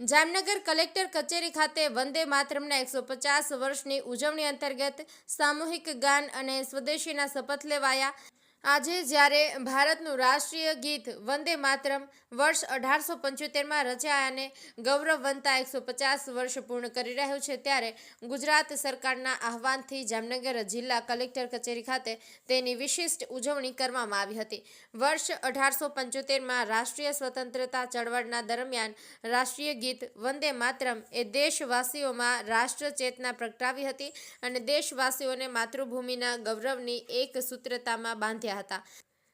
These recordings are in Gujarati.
જામનગર કલેક્ટર કચેરી ખાતે વંદે માતરમના એકસો પચાસ વર્ષની ઉજવણી અંતર્ગત સામૂહિક ગાન અને સ્વદેશીના શપથ લેવાયા. આજે જ્યારે ભારતનું રાષ્ટ્રીય ગીત વંદે માતરમ વર્ષ અઢારસો પંચોતેરમાં રચાયા અને ગૌરવવંતા એકસો પચાસ વર્ષ પૂર્ણ કરી રહ્યું છે, ત્યારે ગુજરાત સરકારના આહવાનથી જામનગર જિલ્લા કલેક્ટર કચેરી ખાતે તેની વિશિષ્ટ ઉજવણી કરવામાં આવી હતી. વર્ષ અઢારસો પંચોતેરમાં રાષ્ટ્રીય સ્વતંત્રતા ચળવળના દરમિયાન રાષ્ટ્રીય ગીત વંદે માતરમ એ દેશવાસીઓમાં રાષ્ટ્ર ચેતના પ્રગટાવી હતી અને દેશવાસીઓને માતૃભૂમિના ગૌરવની એક સૂત્રતામાં બાંધ્યા હતા.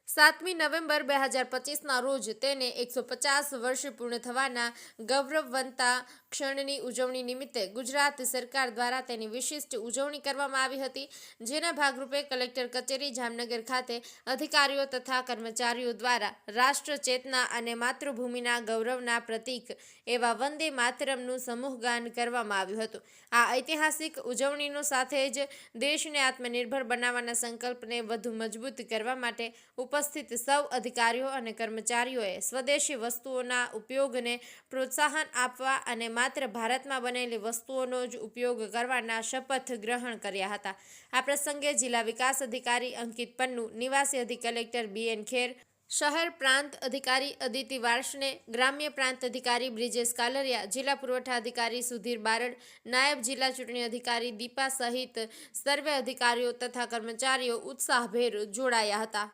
સાતમી નવેમ્બર બે હજાર પચીસના રોજ તેને એકસો પચાસ વર્ષ પૂર્ણ થવાના ગૌરવવંતા ક્ષણની ઉજવણી નિમિત્તે ગુજરાત સરકાર દ્વારા તેની વિશિષ્ટ ઉજવણી કરવામાં આવી હતી, જેના ભાગરૂપે કલેક્ટર કચેરી, જામનગર ખાતે અધિકારીઓ તથા કર્મચારીઓ દ્વારા રાષ્ટ્ર ચેતના અને માતૃભૂમિના ગૌરવના પ્રતીક એવા વંદે માતરમનું સમૂહગાન કરવામાં આવ્યું હતું. આ ઐતિહાસિક ઉજવણીનો સાથે જ દેશને આત્મનિર્ભર બનાવવાના સંકલ્પને વધુ મજબૂત કરવા માટે ઉપસ્થિત સૌ અધિકારીઓ અને કર્મચારીઓએ સ્વદેશી વસ્તુઓના ઉપયોગને પ્રોત્સાહન આપવા અને માત્ર ભારતમાં બનેલી વસ્તુઓનો જ ઉપયોગ કરવાના શપથ ગ્રહણ કર્યા હતા. આ પ્રસંગે જિલ્લા વિકાસ અધિકારી અંકિત પન્નુ, નિવાસી અધિક કલેક્ટર બી એન ખેર, શહેર પ્રાંત અધિકારી અદિતિ વાર્ષને, ગ્રામ્ય પ્રાંત અધિકારી બ્રિજેશ કાલરિયા, જિલ્લા પુરવઠા અધિકારી સુધીર બારડ, નાયબ જિલ્લા ચૂંટણી અધિકારી દીપા સહિત સર્વે અધિકારીઓ તથા કર્મચારીઓ ઉત્સાહભેર જોડાયા હતા.